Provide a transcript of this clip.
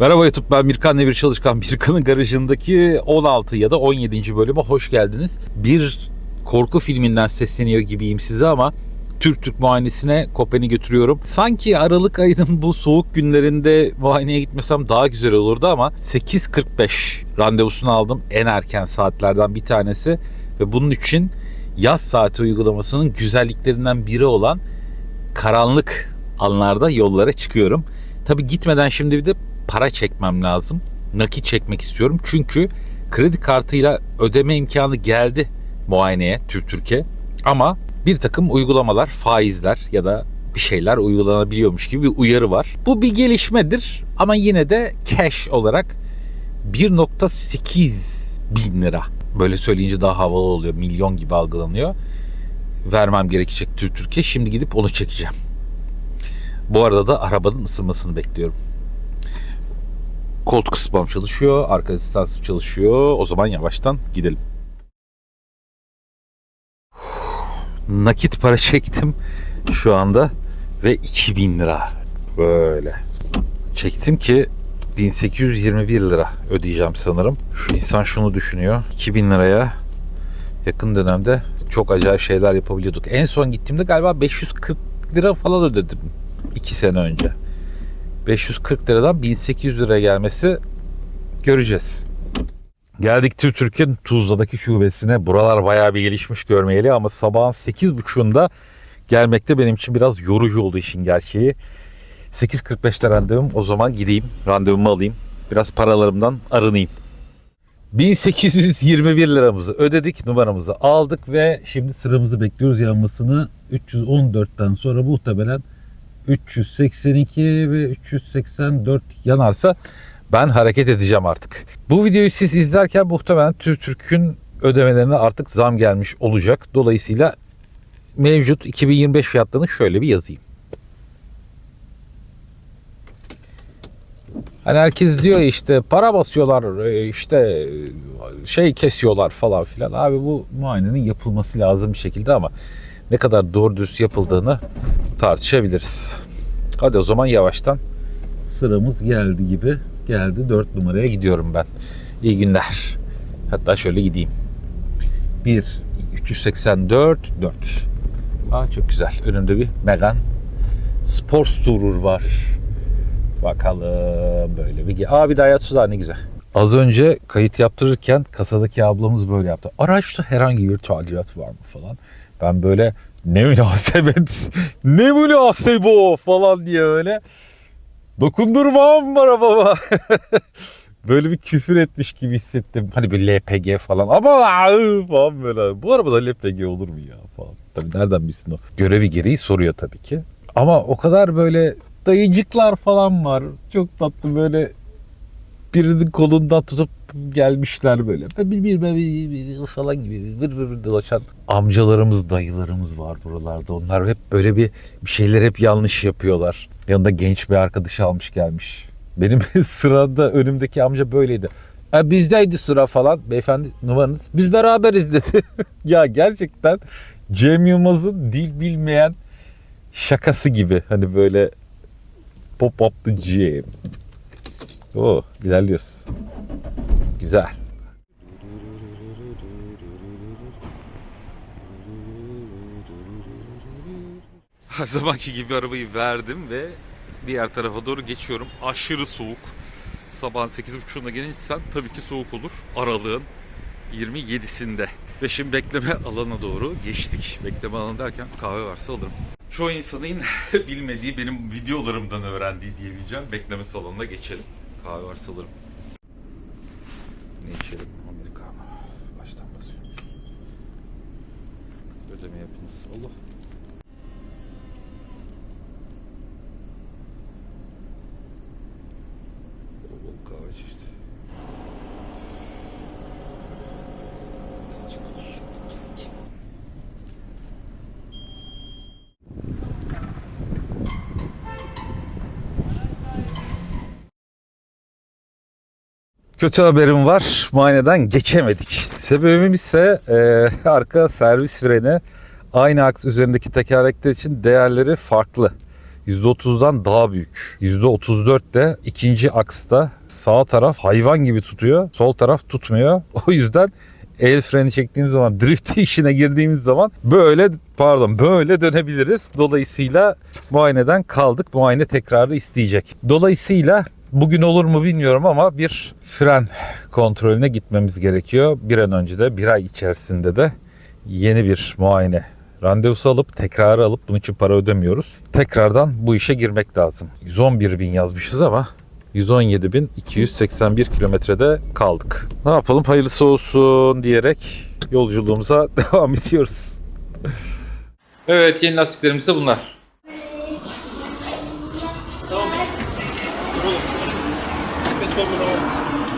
Merhaba YouTube ben Mirkan Nevir Çalışkan Mirkan'ın garajındaki 16 ya da 17. bölüme hoş geldiniz. Bir korku filminden sesleniyor gibiyim size ama Türk Türk muayenesine Kopen'i götürüyorum. Sanki Aralık ayının bu soğuk günlerinde muayeneye gitmesem daha güzel olurdu ama 8.45 randevusunu aldım en erken saatlerden bir tanesi ve bunun için yaz saati uygulamasının güzelliklerinden biri olan karanlık anlarda yollara çıkıyorum. Tabi gitmeden şimdi bir de para çekmem lazım. Nakit çekmek istiyorum. Çünkü kredi kartıyla ödeme imkanı geldi muayeneye Türk Türkiye. Ama bir takım uygulamalar, faizler ya da bir şeyler uygulanabiliyormuş gibi bir uyarı var. Bu bir gelişmedir ama yine de cash olarak 1.8 bin lira. Böyle söyleyince daha havalı oluyor. Milyon gibi algılanıyor. Vermem gerekecek Türk Türkiye. Şimdi gidip onu çekeceğim. Bu arada da arabanın ısınmasını bekliyorum. Koltuk ısıtmam çalışıyor, arka asistansım çalışıyor. O zaman yavaştan gidelim. Nakit para çektim şu anda ve 2000 lira böyle çektim ki 1821 lira ödeyeceğim sanırım. Şu insan şunu düşünüyor. 2000 liraya yakın dönemde çok acayip şeyler yapabiliyorduk. En son gittiğimde galiba 540 lira falan ödedim 2 sene önce. 540 liradan 1800 liraya gelmesi göreceğiz. Geldik Türk Türk'ün Tuzla'daki şubesine. Buralar bayağı bir gelişmiş görmeyeli ama sabahın 8.30'unda gelmekte benim için biraz yorucu oldu işin gerçeği. 8.45'te randevum. O zaman gideyim, randevumu alayım. Biraz paralarımdan arınayım. 1821 liramızı ödedik, numaramızı aldık ve şimdi sıramızı bekliyoruz yanmasını. 314'ten sonra muhtemelen 382 ve 384 yanarsa ben hareket edeceğim artık. Bu videoyu siz izlerken muhtemelen Türk Türk'ün ödemelerine artık zam gelmiş olacak. Dolayısıyla mevcut 2025 fiyatlarını şöyle bir yazayım. Hani herkes diyor işte para basıyorlar e, işte şey kesiyorlar falan filan. Abi bu muayenenin yapılması lazım bir şekilde ama ne kadar doğru dürüst yapıldığını tartışabiliriz. Hadi o zaman yavaştan sıramız geldi gibi. Geldi 4 numaraya gidiyorum ben. İyi günler. Hatta şöyle gideyim. 1 384 4. Aa çok güzel. Önümde bir Megan Sport Tourer var. Bakalım böyle bir. Aa bir de Hayat ne güzel. Az önce kayıt yaptırırken kasadaki ablamız böyle yaptı. Araçta herhangi bir tadilat var mı falan. Ben böyle ne münasebet, ne münasebet bu falan diye öyle dokundurmam arabama. böyle bir küfür etmiş gibi hissettim. Hani bir LPG falan ama aa, falan böyle. Bu arabada LPG olur mu ya falan. Tabii nereden bilsin o. Görevi gereği soruyor tabii ki. Ama o kadar böyle dayıcıklar falan var. Çok tatlı böyle birinin kolundan tutup gelmişler böyle. Bir bir bir- bir- falan gibi vır vır dolaşan amcalarımız, dayılarımız var buralarda. Onlar hep böyle bir bir şeyler hep yanlış yapıyorlar. Yanında genç bir arkadaşı almış gelmiş. Benim sırada önümdeki amca böyleydi. E, bizdeydi sıra falan. Beyefendi numaranız. Biz beraberiz dedi. ya gerçekten Cem Yılmaz'ın dil bilmeyen şakası gibi. Hani böyle pop up the Cem. Oo, ilerliyoruz. Güzel. Her zamanki gibi arabayı verdim ve diğer tarafa doğru geçiyorum. Aşırı soğuk. Sabahın 8.30'unda gelirsen tabii ki soğuk olur. Aralığın 27'sinde. Ve şimdi bekleme alana doğru geçtik. Bekleme alanı derken kahve varsa alırım. Çoğu insanın bilmediği benim videolarımdan öğrendiği diyebileceğim. Bekleme salonuna geçelim. Kahve varsa alırım. Ne içelim? Americano. Baştan basıyorum. Ödeme yapınız. Allah. Bol bol kahve çeşidi. Kötü haberim var. Muayeneden geçemedik. Sebebimiz ise e, arka servis freni aynı aks üzerindeki tekerlekler için değerleri farklı. %30'dan daha büyük. %34 de ikinci aksta sağ taraf hayvan gibi tutuyor. Sol taraf tutmuyor. O yüzden el freni çektiğimiz zaman drift işine girdiğimiz zaman böyle pardon böyle dönebiliriz. Dolayısıyla muayeneden kaldık. Muayene tekrarı isteyecek. Dolayısıyla bugün olur mu bilmiyorum ama bir fren kontrolüne gitmemiz gerekiyor. Bir an önce de bir ay içerisinde de yeni bir muayene randevusu alıp tekrarı alıp bunun için para ödemiyoruz. Tekrardan bu işe girmek lazım. 111 bin yazmışız ama 117.281 kilometrede kaldık. Ne yapalım hayırlısı olsun diyerek yolculuğumuza devam ediyoruz. Evet yeni lastiklerimiz de bunlar. してみます。